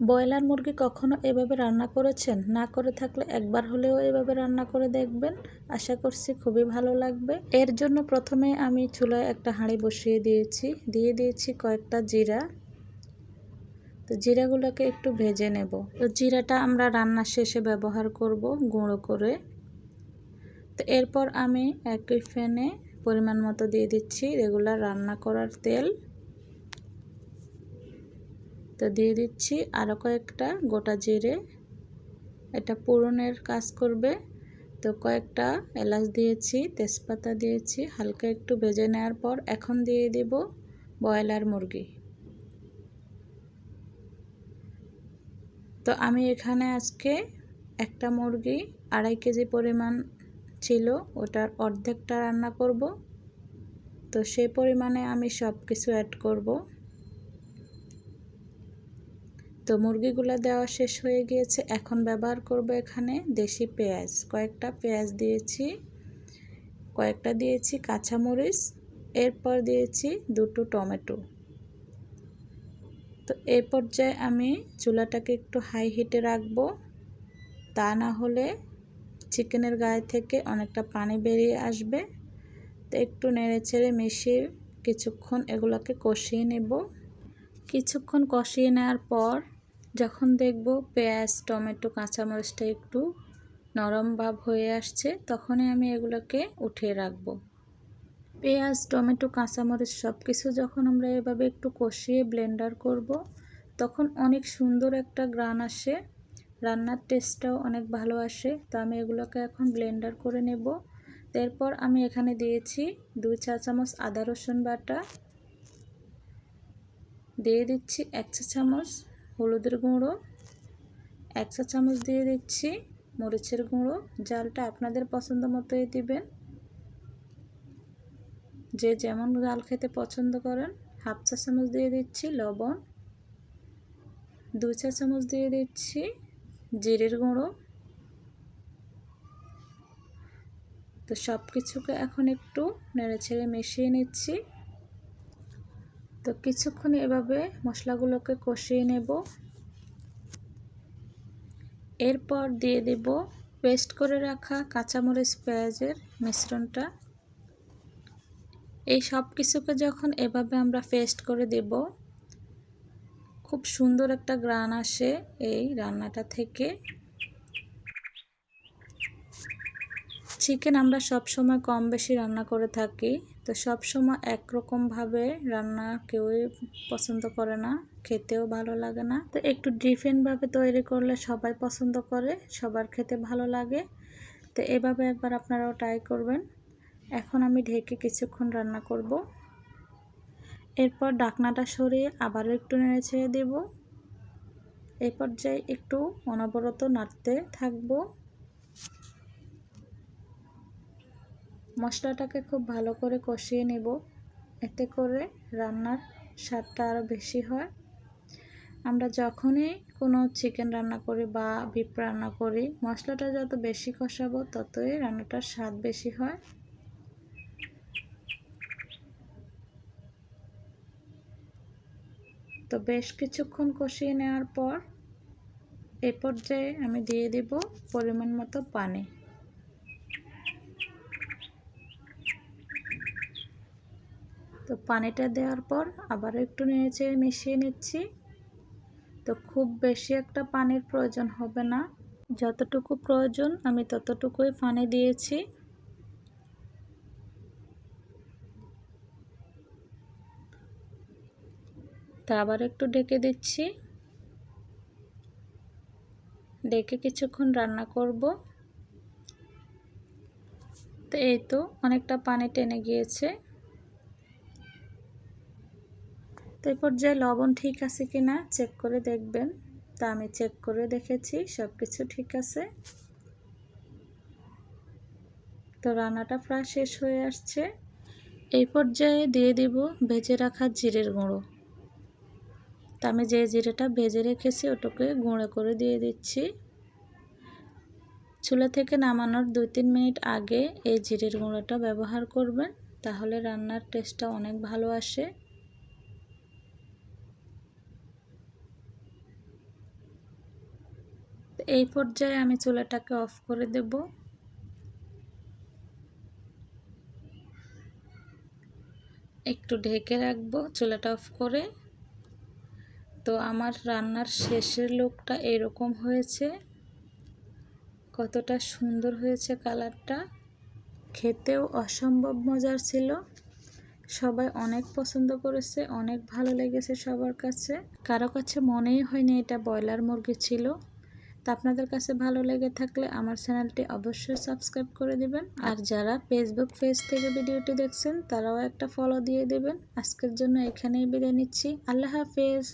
Broiler মুরগি কখনো এভাবে রান্না করেছেন? না করে থাকলে একবার হলেও এভাবে রান্না করে দেখবেন? আশা করছি খুবই ভালো লাগবে। এর জন্য প্রথমে আমি চুলায় একটা হাঁড়ি বসিয়ে দিয়েছি। দিয়ে দিয়েছি কয়েকটা জিরা। তো জিরাগুলোকে একটু ভেজে নেব। তো জিরাটা আমরা রান্নার শেষে ব্যবহার করব গুঁড়ো করে। তো এরপর আমি একই ফ্যানে পরিমাণ মতো দিয়ে দিচ্ছি রেগুলার রান্না করার তেল। তো দিয়ে দিচ্ছি। আরও কয়েকটা গোটা জিরে এটা পূরণের কাজ করবে। তো কয়েকটা এলাচ দিয়েছি, তেজপাতা দিয়েছি, হালকা একটু ভেজে নেওয়ার পর এখন দিয়ে দেব ব্রয়লার মুরগি। তো আমি এখানে আজকে একটা মুরগি আড়াই কেজি পরিমাণ ছিল, ওটার অর্ধেকটা রান্না করব। তো সেই পরিমাণে আমি সব কিছু অ্যাড করব। তো মুরগিগুলো দেওয়া শেষ হয়ে গিয়েছে। এখন ব্যবহার করব এখানে দেশি পেঁয়াজ। কয়েকটা পেঁয়াজ দিয়েছি, কয়েকটা দিয়েছি কাঁচামরিচ, এরপর দিয়েছি দুটো টমেটো। তো এই পর্যায়ে আমি চুলাটাকে একটু হাই হিটে রাখব। তা না হলে চিকেনের গায়ে থেকে অনেকটা পানি বেরিয়ে আসবে। তো একটু নেড়ে ছেড়ে মিশিয়ে কিছুক্ষণ এগুলোকে কষিয়ে নেব। কিছুক্ষণ কষিয়ে নেওয়ার পর যখন দেখব পেঁয়াজ, টমেটো, কাঁচামরিচটা একটু নরম ভাব হয়ে আসছে, তখনই আমি এগুলোকে উঠিয়ে রাখব। পেঁয়াজ, টমেটো, কাঁচামরিচ সব কিছু যখন আমরা এভাবে একটু কষিয়ে ব্লেন্ডার করব, তখন অনেক সুন্দর একটা গ্রান আসে। রান্নার টেস্টটাও অনেক ভালো আসে। তো আমি এগুলোকে এখন ব্লেন্ডার করে নেব। এরপর আমি এখানে দিয়েছি দুই চা চামচ আদা রসুন বাটা। দিয়ে দিচ্ছি এক চা চামচ হলুদের গুঁড়ো এক চা চামচ দিয়ে দিচ্ছি মরিচের গুঁড়ো। জালটা আপনাদের পছন্দ মতোই দিবেন। যে যেমন জাল খেতে পছন্দ করেন, হাফ চা চামচ দিয়ে দিচ্ছি লবণ, দুই চা চামচ দিয়ে দিচ্ছি জিরের গুঁড়ো। তো সব কিছুকে এখন একটু নেড়ে ছেড়ে মিশিয়ে নিচ্ছি। তো কিছুক্ষণ এভাবে মশলাগুলোকে কষিয়ে নেব। এরপর দিয়ে দেব পেস্ট করে রাখা কাঁচামরিচ পেঁয়াজের মিশ্রণটা। এই সব কিছুকে যখন এভাবে আমরা পেস্ট করে দেব, খুব সুন্দর একটা গ্রান আসে এই রান্নাটা থেকে। চিকেন আমরা সব সময় কম বেশি রান্না করে থাকি, তো সব সময় একরকমভাবে রান্না কেউই পছন্দ করে না, খেতেও ভালো লাগে না। তো একটু ডিফারেন্টভাবে তৈরি করলে সবাই পছন্দ করে, সবার খেতে ভালো লাগে। তো এভাবে একবার আপনারাও ট্রাই করবেন। এখন আমি ঢেকে কিছুক্ষণ রান্না করব। এরপর ডাকনাটা সরিয়ে আবারও একটু নেড়ে ছেড়ে দেব। এই পর্যায়ে একটু অনবরত নাড়তে থাকব। মশলাটাকে খুব ভালো করে কষিয়ে নেব। এতে করে রান্নার স্বাদটা আরও বেশি হয়। আমরা যখনই কোনো চিকেন রান্না করি বা বিপ রান্না করি, মশলাটা যত বেশি কষাবো ততই রান্নাটার স্বাদ বেশি হয়। তো বেশ কিছুক্ষণ কষিয়ে নেওয়ার পর এ পর্যায়ে আমি দিয়ে দিব পরিমাণ মতো পানি। তো পানিটা দেওয়ার পর আবার একটু নেড়ে মিশিয়ে নিচ্ছি। তো খুব বেশি একটা পানির প্রয়োজন হবে না। যতটুকু প্রয়োজন আমি ততটুকুই পানি দিয়েছি। তা আবার একটু ডেকে দিচ্ছি। ডেকে কিছুক্ষণ রান্না করব। তো এই তো অনেকটা পানি টেনে গিয়েছে। তো এই পর্যায়ে লবণ ঠিক আছে কি না চেক করে দেখবেন। তা আমি চেক করে দেখেছি সব কিছু ঠিক আছে। তো রান্নাটা প্রায় শেষ হয়ে আসছে। এই পর্যায়ে দিয়ে দিব ভেজে রাখা জিরের গুঁড়ো। তা আমি যে জিরেটা ভেজে রেখেছি ওটাকে গুঁড়ো করে দিয়ে দিচ্ছি। চুলা থেকে নামানোর দুই তিন মিনিট আগে এই জিরের গুঁড়োটা ব্যবহার করবেন, তাহলে রান্নার টেস্টটা অনেক ভালো আসে। এই পর্যায়ে আমি চুলাটাকে অফ করে দেব। একটু ঢেকে রাখব চুলাটা অফ করে। তো আমার রান্নার শেষের লোকটা এরকম হয়েছে। কতটা সুন্দর হয়েছে কালারটা। খেতেও অসম্ভব মজার ছিল। সবাই অনেক পছন্দ করেছে, অনেক ভালো লেগেছে সবার কাছে। কারও কাছে মনেই হয়নি এটা ব্রয়লার মুরগি ছিল। তা আপনাদের কাছে ভালো লেগে থাকলে আমার চ্যানেলটি অবশ্যই সাবস্ক্রাইব করে দিবেন। আর যারা ফেসবুক পেজ থেকে ভিডিওটি দেখছেন, তারাও একটা ফলো দিয়ে দেবেন। আজকের জন্য এখানেই বিদায় নিচ্ছি। আল্লাহ হাফেজ।